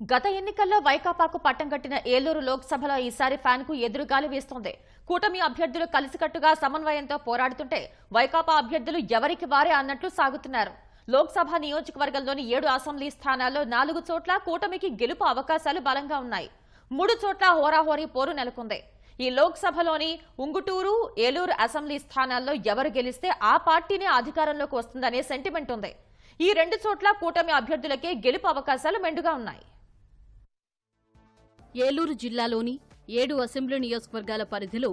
గత ఎన్నికల్లో వైకాపాకు పట్టం కట్టిన ఏలూరు లోక్సభలో ఈసారి ఫ్యాన్కు ఎదురుగాలి వీస్తోంది. కూటమి అభ్యర్థులు కలిసికట్టుగా సమన్వయంతో పోరాడుతుంటే వైకాపా అభ్యర్థులు ఎవరికి వారే అన్నట్లు సాగుతున్నారు. లోక్సభ నియోజకవర్గంలోని ఏడు అసెంబ్లీ స్థానాల్లో నాలుగు చోట్ల కూటమికి గెలుపు అవకాశాలు బలంగా ఉన్నాయి. మూడు చోట్ల హోరాహోరీ పోరు నెలకొంది. ఈ లోక్సభలోని ఉంగుటూరు ఏలూరు అసెంబ్లీ స్థానాల్లో ఎవరు గెలిస్తే ఆ పార్టీనే అధికారంలోకి వస్తుందనే సెంటిమెంట్ ఉంది. ఈ రెండు చోట్ల కూటమి అభ్యర్థులకే గెలుపు అవకాశాలు మెండుగా ఉన్నాయి. ఏలూరు జిల్లాలోని ఏడు అసెంబ్లీ నియోజకవర్గాల పరిధిలో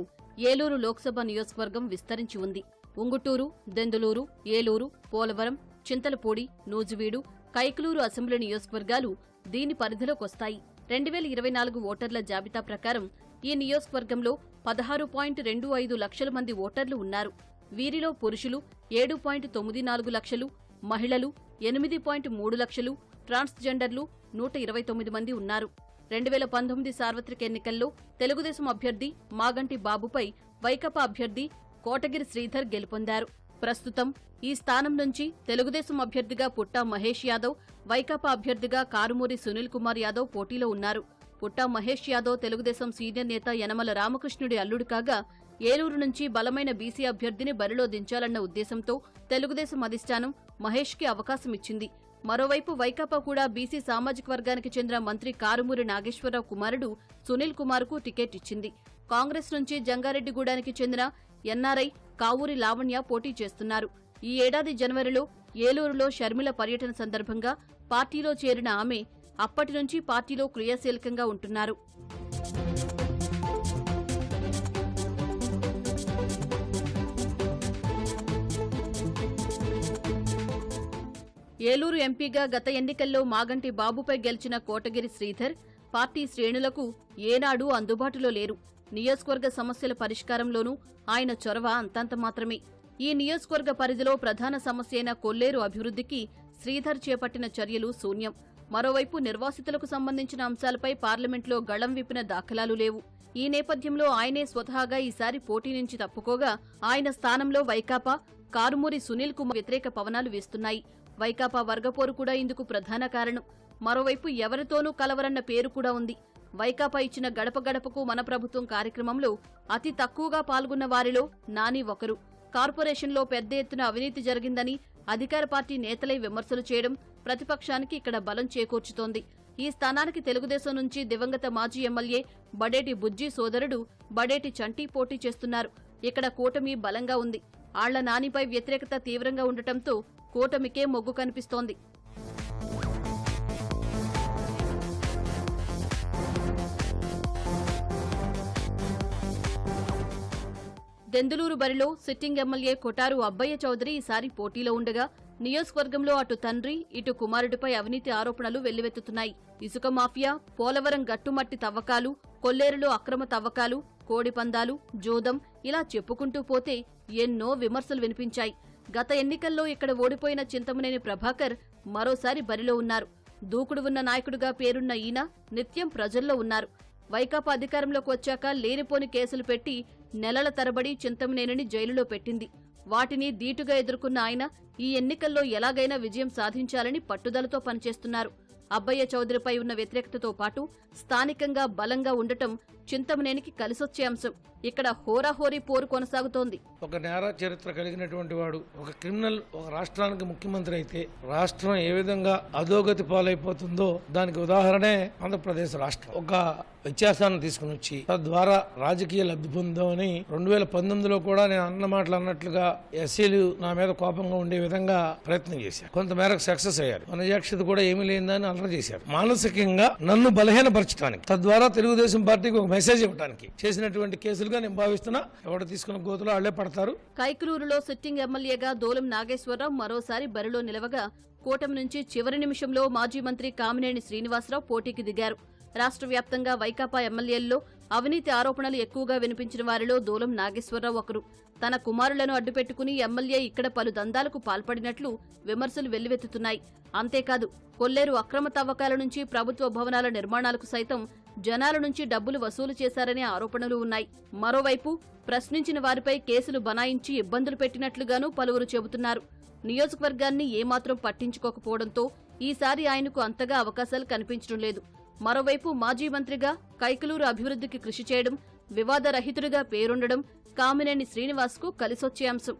ఏలూరు లోక్సభ నియోజకవర్గం విస్తరించి ఉంది. ఉంగుటూరు దెందులూరు ఏలూరు పోలవరం చింతలపూడి నూజివీడు కైకలూరు అసెంబ్లీ నియోజకవర్గాలు దీని పరిధిలోకొస్తాయి. రెండు వేల ఇరవై నాలుగు ఓటర్ల జాబితా ప్రకారం ఈ నియోజకవర్గంలో పదహారు పాయింట్ రెండు ఐదు లక్షల మంది ఓటర్లు ఉన్నారు. వీరిలో పురుషులు ఏడు పాయింట్ తొమ్మిది నాలుగు లక్షలు మహిళలు ఎనిమిది పాయింట్ మూడు లక్షలు ట్రాన్స్జెండర్లు నూట ఇరవై తొమ్మిది మంది ఉన్నారు. రెండు వేల పంతొమ్మిది సార్వత్రిక ఎన్నికల్లో తెలుగుదేశం అభ్యర్థి మాగంటి బాబుపై వైకపా అభ్యర్థి కోటగిరి శ్రీధర్ గెలుపొందారు. ప్రస్తుతం ఈ స్థానం నుంచి తెలుగుదేశం అభ్యర్థిగా పుట్టా మహేష్ యాదవ్ వైకాపా అభ్యర్థిగా కారుమూరి సునీల్ కుమార్ యాదవ్ పోటీలో ఉన్నారు. పుట్టా మహేష్ యాదవ్ తెలుగుదేశం సీనియర్ నేత యనమల రామకృష్ణుడి అల్లుడు కాగా ఏలూరు నుంచి బలమైన బీసీ అభ్యర్థిని బరిలో దించాలన్న ఉద్దేశంతో తెలుగుదేశం అధిష్టానం మహేష్కి అవకాశం ఇచ్చింది. మరోవైపు వైకాపా కూడా బీసీ సామాజిక వర్గానికి చెందిన మంత్రి కారుమూరి నాగేశ్వరరావు కుమారుడు సునీల్ కుమార్కు టికెట్ ఇచ్చింది. కాంగ్రెస్ నుంచి జంగారెడ్డిగూడానికి చెందిన ఎన్ఆర్ఐ కావూరి లావణ్య పోటీ చేస్తున్నారు. ఈ ఏడాది జనవరిలో ఏలూరులో షర్మిల పర్యటన సందర్భంగా పార్టీలో చేరిన ఆమె అప్పటి నుంచి పార్టీలో క్రియాశీలకంగా ఉంటున్నారు. ఏలూరు ఎంపీగా గత ఎన్నికల్లో మాగంటి బాబుపై గెలిచిన కోటగిరి శ్రీధర్ పార్టీ శ్రేణులకు ఏనాడూ అందుబాటులో లేరు. నియోజకవర్గ సమస్యల పరిష్కారంలోనూ ఆయన చొరవ అంతంత మాత్రమే. ఈ నియోజకవర్గ పరిధిలో ప్రధాన సమస్య అయిన కొల్లేరు అభివృద్ధికి శ్రీధర్ చేపట్టిన చర్యలు శూన్యం. మరోవైపు నిర్వాసితులకు సంబంధించిన అంశాలపై పార్లమెంట్లో గళం విప్పిన దాఖలాలు లేవు. ఈ నేపథ్యంలో ఆయనే స్వతహాగా ఈసారి పోటీ నుంచి తప్పుకోగా ఆయన స్థానంలో వైకాపా కారుమూరి సునీల్ కుమార్ వ్యతిరేక పవనాలు వీస్తున్నాయి. వైకాపా వర్గపోరు కూడా ఇందుకు ప్రధాన కారణం. మరోవైపు ఎవరితోనూ కలవరన్న పేరు కూడా ఉంది. వైకాపా ఇచ్చిన గడప గడపకు మన ప్రభుత్వం కార్యక్రమంలో అతి తక్కువగా పాల్గొన్న వారిలో నాని ఒకరు. కార్పొరేషన్లో పెద్ద ఎత్తున అవినీతి జరిగిందని అధికార పార్టీ నేతలై విమర్శలు చేయడం ప్రతిపక్షానికి ఇక్కడ బలం చేకూర్చుతోంది. ఈ స్థానానికి తెలుగుదేశం నుంచి దివంగత మాజీ ఎమ్మెల్యే బడేటి బుజ్జి సోదరుడు బడేటి చంటి పోటీ చేస్తున్నారు. ఇక్కడ కూటమి బలంగా ఉంది. ఆళ్ళ నానిపై వ్యతిరేకత తీవ్రంగా ఉండటంతో కూటమికే మొగ్గు కనిపిస్తోంది. దెందులూరు బరిలో సిట్టింగ్ ఎమ్మెల్యే కొటారు అబ్బయ్య చౌదరి ఈసారి పోటీలో ఉండగా నియోజకవర్గంలో అటు తండ్రి ఇటు కుమారుడిపై అవినీతి ఆరోపణలు వెల్లువెత్తుతున్నాయి. ఇసుక మాఫియా పోలవరం గట్టుమట్టి తవ్వకాలు కొల్లేరులో అక్రమ తవ్వకాలు కోడిపందాలు జోదం ఇలా చెప్పుకుంటూ పోతే ఎన్నో విమర్శలు వినిపించాయి. గత ఎన్నికల్లో ఇక్కడ ఓడిపోయిన చింతమనేని ప్రభాకర్ మరోసారి బరిలో ఉన్నారు. దూకుడు ఉన్న నాయకుడిగా పేరున్న ఈయన నిత్యం ప్రజల్లో ఉన్నారు. వైకాపా అధికారంలోకి వచ్చాక లేనిపోని కేసులు పెట్టి నెలల తరబడి చింతమనేనిని జైలులో పెట్టింది. వాటిని ధీటుగా ఎదుర్కొన్న ఆయన ఈ ఎన్నికల్లో ఎలాగైనా విజయం సాధించాలని పట్టుదలతో పనిచేస్తున్నారు. అబ్బయ్య చౌదరిపై ఉన్న వ్యతిరేకతతో పాటు స్థానికంగా బలంగా ఉండటం చింతమనేనికి కలిసొచ్చే అంశం. ఇక్కడ హోరాహోరీ పోరు కొనసాగుతోంది. ఒక నేర చరిత్ర కలిగినటువంటి వాడు ఒక క్రిమినల్ ఒక రాష్ట్రానికి ముఖ్యమంత్రి అయితే రాష్ట్రం ఏ విధంగా అధోగతి పాలైపోతుందో దానికి ఉదాహరణే ఆంధ్రప్రదేశ్ రాష్ట్రం. ఒక వ్యత్యాసాన్ని తీసుకుని వచ్చి తద్వారా రాజకీయ లబ్ధి పొందామని రెండు వేల పంతొమ్మిదిలో కూడా నేను అన్న మాటలు అన్నట్లుగా ఎస్సీలు నా మీద కోపంగా ఉండే విధంగా ప్రయత్నం చేశారు. కొంతమేరకు సక్సెస్ అయ్యారు. మనజాక్షత కూడా ఏమీ లేదని అల్లరి చేశారు మానసికంగా నన్ను బలహీనపరచడానికి తద్వారా తెలుగుదేశం పార్టీకి ఒక మెసేజ్ ఇవ్వడానికి చేసినటువంటి కేసులుగా నేను భావిస్తున్నా. ఎవరు తీసుకున్న గోతులు వాళ్ళే పడతారు. కైకలూరులో సిట్టింగ్ ఎమ్మెల్యేగా దోలం నాగేశ్వరరావు మరోసారి బరిలో నిలవగా కూటమి నుంచి చివరి నిమిషంలో మాజీ మంత్రి కామినేని శ్రీనివాసరావు పోటీకి దిగారు. రాష్ట్ర వ్యాప్తంగా వైకాపా ఎమ్మెల్యేల్లో అవినీతి ఆరోపణలు ఎక్కువగా వినిపించిన వారిలో దూలం నాగేశ్వరరావు ఒకరు. తన కుమారులను అడ్డుపెట్టుకుని ఎమ్మెల్యే ఇక్కడ పలు దందాలకు పాల్పడినట్లు విమర్శలు వెల్లువెత్తుతున్నాయి. అంతేకాదు కొల్లేరు అక్రమ తవ్వకాల నుంచి ప్రభుత్వ భవనాల నిర్మాణాలకు సైతం జనాల నుంచి డబ్బులు వసూలు చేశారనే ఆరోపణలు ఉన్నాయి. మరోవైపు ప్రశ్నించిన వారిపై కేసులు బనాయించి ఇబ్బందులు పెట్టినట్లుగానూ పలువురు చెబుతున్నారు. నియోజకవర్గాన్ని ఏమాత్రం పట్టించుకోకపోవడంతో ఈసారి ఆయనకు అంతగా అవకాశాలు కనిపించడం లేదు. మరోవైపు మాజీ మంత్రిగా కైకలూరు అభివృద్ధికి కృషి చేయడం వివాదరహితుడిగా పేరుండడం కామినేని శ్రీనివాస్కు కలిసొచ్చే అంశం.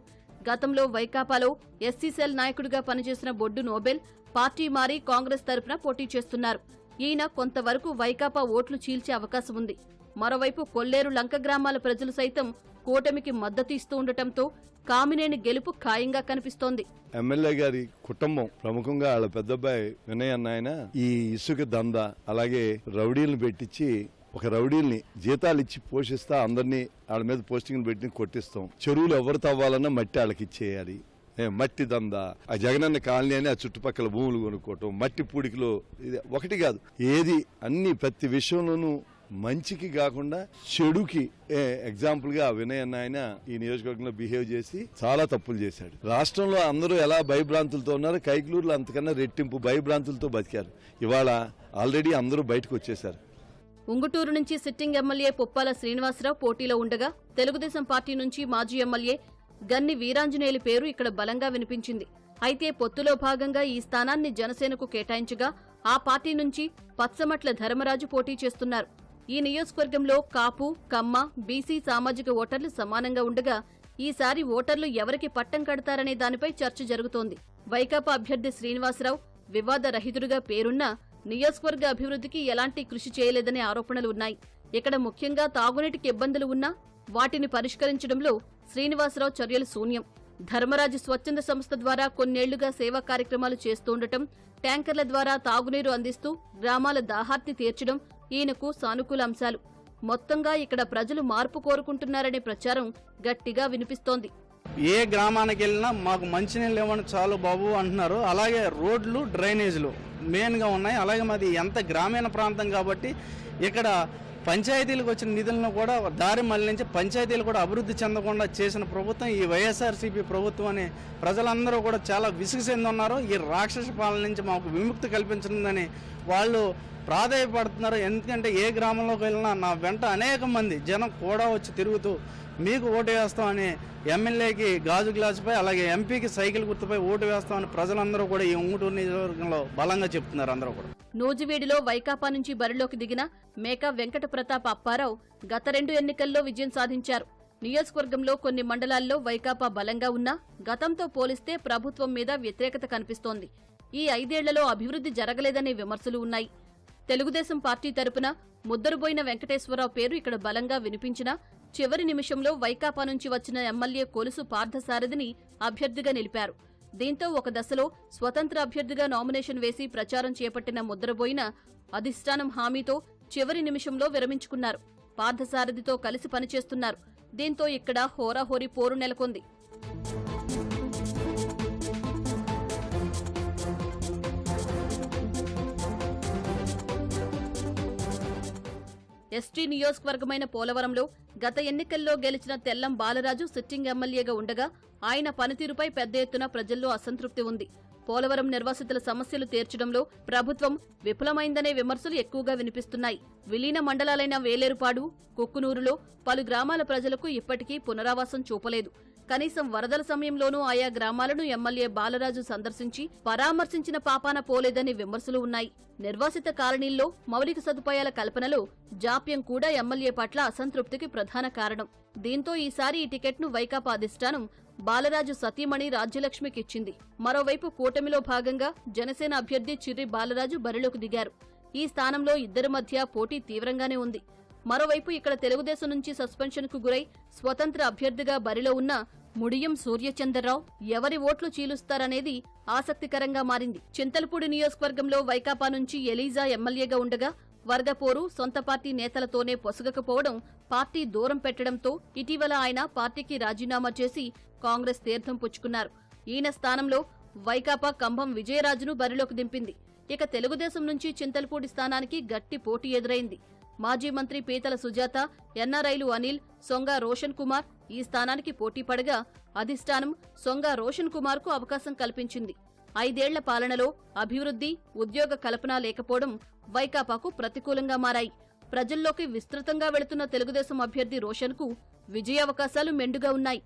గతంలో వైకాపాలో ఎస్సీ సెల్ నాయకుడిగా పనిచేసిన బొడ్డు నోబెల్ పార్టీ మారి కాంగ్రెస్ తరపున పోటీ చేస్తున్నారు. ఈయన కొంతవరకు వైకాపా ఓట్లు చీల్చే అవకాశం ఉంది. మరోవైపు కొల్లేరు లంక గ్రామాల ప్రజలు సైతం కూటమికి మద్దతు ఇస్తూ ఉండటంతో కామినేని గెలుపు ఖాయంగా కనిపిస్తోంది. ఎమ్మెల్యే గారి కుటుంబం ప్రముఖంగా వాళ్ళ పెద్దబ్బాయి వినయ్ అన్న ఆయన ఈ ఇసుక దంద అలాగే రౌడీలను పెట్టించి ఒక రౌడీల్ని జీతాలు ఇచ్చి పోషిస్తా అందరినీ వాళ్ళ మీద పోస్టింగ్ పెట్టి కొట్టిస్తాం. చెరువులు ఎవరు తవ్వాలన్నా మట్టి వాళ్ళకి ఇచ్చేయాలి. మట్టి దంద. ఆ జగనన్న కాలనీ అని ఆ చుట్టుపక్కల భూములు కొనుక్కోవటం మట్టి పూడికలో ఇది ఒకటి కాదు. ఏది అన్ని ప్రతి విషయంలోనూ మంచికి కాకుండా చెడుకి. ఎగ్జాంపుల్గా వినయ్ అన్న ఆయన ఈ నియోజకవర్గంలో బిహేవ్ చేసి చాలా తప్పులు చేశాడు. రాష్ట్రంలో అందరూ ఎలా భయభ్రాంతులతో ఉన్నారు? కైకులూరులో అంతకన్నా రెట్టింపు భయభ్రాంతులతో బతికారు. ఇవాళ ఆల్రెడీ అందరూ బయటకు వచ్చేశారు. ఉంగుటూరు నుంచి సిట్టింగ్ ఎమ్మెల్యే పుప్పాల శ్రీనివాసరావు పోటీలో ఉండగా తెలుగుదేశం పార్టీ నుంచి మాజీ ఎమ్మెల్యే గన్ని వీరాంజనేయులు పేరు ఇక్కడ బలంగా వినిపించింది. అయితే పొత్తులో భాగంగా ఈ స్థానాన్ని జనసేనకు కేటాయించగా ఆ పార్టీ నుంచి పచ్చమట్ల ధర్మరాజు పోటీ చేస్తున్నారు. ఈ నియోజకవర్గంలో కాపు కమ్మ బీసీ సామాజిక ఓటర్లు సమానంగా ఉండగా ఈసారి ఓటర్లు ఎవరికి పట్టం కడతారనే దానిపై చర్చ జరుగుతోంది. వైకాపా అభ్యర్థి శ్రీనివాసరావు వివాద రహితుడిగా పేరున్నా నియోజకవర్గ అభివృద్ధికి ఎలాంటి కృషి చేయలేదనే ఆరోపణలు ఉన్నాయి. ఇక్కడ ముఖ్యంగా తాగునీటికి ఇబ్బందులు ఉన్నా వాటిని పరిష్కరించడంలో శ్రీనివాసరావు చర్యలు శూన్యం. ధర్మరాజు స్వచ్ఛంద సంస్థ ద్వారా కొన్నేళ్ళుగా సేవా కార్యక్రమాలు చేస్తుండటం ట్యాంకర్ల ద్వారా తాగునీరు అందిస్తూ గ్రామాల దాహార్తి తీర్చడం ఈయనకు సానుకూల అంశాలు. మొత్తంగా ఇక్కడ ప్రజలు మార్పు కోరుకుంటున్నారనే ప్రచారం గట్టిగా వినిపిస్తోంది. ఏ గ్రామానికి వెళ్ళినా మాకు మంచినీళ్ళు ఇవ్వండి చాలు బాబు అంటున్నారు. అలాగే రోడ్లు డ్రైనేజీలు మెయిన్గా ఉన్నాయి. అలాగే మాది ఎంత గ్రామీణ ప్రాంతం కాబట్టి ఇక్కడ పంచాయతీలకు వచ్చిన నిధులను కూడా దారి మళ్ళించి పంచాయతీలు కూడా అభివృద్ధి చెందకుండా చేసిన ప్రభుత్వం ఈ వైఎస్ఆర్సీపీ ప్రభుత్వం అని ప్రజలందరూ కూడా చాలా విసుగు చెందున్నారు. ఈ రాక్షస పాలన నుంచి మాకు విముక్తి కల్పించిందని వాళ్ళు ప్రాధాయపడుతున్నారు. ఎందుకంటే ఏ గ్రామంలోకి వెళ్ళినా నా వెంట అనేక మంది జనం కూడా వచ్చి తిరుగుతూ మీకు ఓటు వేస్తామని ఎమ్మెల్యేకి గాజు గ్లాసుపై అలాగే ఎంపీకి సైకిల్ గుర్తుపై ఓటు వేస్తామని ప్రజలందరూ కూడా ఈ ఉంగుటూరు నియోజకవర్గంలో బలంగా చెప్తున్నారు అందరూ కూడా. నూజివీడులో వైకాపా నుంచి బరిలోకి దిగిన మేకా వెంకట ప్రతాప్ అప్పారావు గత రెండు ఎన్నికల్లో విజయం సాధించారు. నియోజకవర్గంలో కొన్ని మండలాల్లో వైకాపా బలంగా ఉన్నా గతంతో పోలిస్తే ప్రభుత్వం మీద వ్యతిరేకత కనిపిస్తోంది. ఈ ఐదేళ్ళలో అభివృద్ధి జరగలేదనే విమర్శలు ఉన్నాయి. తెలుగుదేశం పార్టీ తరపున ముద్దరుబోయిన వెంకటేశ్వరరావు పేరు ఇక్కడ బలంగా వినిపించినా చివరి నిమిషంలో వైకాపా నుంచి వచ్చిన ఎమ్మెల్యే కొలుసు పార్థసారథిని అభ్యర్థిగా నిలిపారు. దీంతో ఒక దశలో స్వతంత్ర అభ్యర్థిగా నామినేషన్ వేసి ప్రచారం చేపట్టిన ముద్రబోయిన అధిష్టానం హామీతో చివరి నిమిషంలో విరమించుకున్నారు. పార్థసారథితో కలిసి పనిచేస్తున్నారు. దీంతో ఇక్కడ హోరాహోరీ పోరు నెలకొంది. ఎస్టీ నియోజకవర్గమైన పోలవరంలో గత ఎన్నికల్లో గెలిచిన తెల్లం బాలరాజు సిట్టింగ్ ఎమ్మెల్యేగా ఉండగా ఆయన పనితీరుపై పెద్ద ఎత్తున ప్రజల్లో అసంతృప్తి ఉంది. పోలవరం నిర్వాసితుల సమస్యలు తీర్చడంలో ప్రభుత్వం విఫలమైందనే విమర్శలు ఎక్కువగా వినిపిస్తున్నాయి. విలీన మండలాలైన వేలేరుపాడు కుక్కునూరులో పలు గ్రామాల ప్రజలకు ఇప్పటికీ పునరావాసం చూపలేదు. కనీసం వరదల సమయంలోనూ ఆయా గ్రామాలను ఎమ్మెల్యే బాలరాజు సందర్శించి పరామర్శించిన పాపాన పోలేదని విమర్శలు ఉన్నాయి. నిర్వాసిత కాలనీల్లో మౌలిక సదుపాయాల కల్పనలో జాప్యం కూడా ఎమ్మెల్యే పట్ల అసంతృప్తికి ప్రధాన కారణం. దీంతో ఈసారి ఈ టికెట్ను వైకాపా అధిష్టానం బాలరాజు సతీమణి రాజ్యలక్ష్మికిచ్చింది. మరోవైపు కూటమిలో భాగంగా జనసేన అభ్యర్థి చిర్రి బాలరాజు బరిలోకి దిగారు. ఈ స్థానంలో ఇద్దరి మధ్య పోటీ తీవ్రంగానే ఉంది. మరోవైపు ఇక్కడ తెలుగుదేశం నుంచి సస్పెన్షన్కు గురై స్వతంత్ర అభ్యర్థిగా బరిలో ఉన్న ముడియం సూర్యచంద్రరావు ఎవరి ఓట్లు చీలుస్తారనేది ఆసక్తికరంగా మారింది. చింతలపూడి నియోజకవర్గంలో వైకాపా నుంచి ఎలీజా ఎమ్మెల్యేగా ఉండగా వర్గపోరు సొంత పార్టీ నేతలతోనే పొసగకపోవడం పార్టీ దూరం పెట్టడంతో ఇటీవల ఆయన పార్టీకి రాజీనామా చేసి కాంగ్రెస్ తీర్థం పుచ్చుకున్నారు. ఈయన స్థానంలో వైకాపా కంభం విజయరాజును బరిలోకి దింపింది. ఇక తెలుగుదేశం నుంచి చింతలపూడి స్థానానికి గట్టి పోటీ ఎదురైంది. మాజీ మంత్రి పీతల సుజాత ఎన్ఆర్ఐలు అనిల్ సొంగ రోషన్ కుమార్ ఈ స్థానానికి పోటీ పడగా అధిష్టానం సొంగ రోషన్ కుమార్కు అవకాశం కల్పించింది. ఐదేళ్ళ పాలనలో అభివృద్ధి ఉద్యోగ కల్పన లేకపోవడం వైకాపాకు ప్రతికూలంగా మారాయి. ప్రజల్లోకి విస్తృతంగా వెళుతున్న తెలుగుదేశం అభ్యర్థి రోషన్కు విజయావకాశాలు మెండుగా ఉన్నాయి.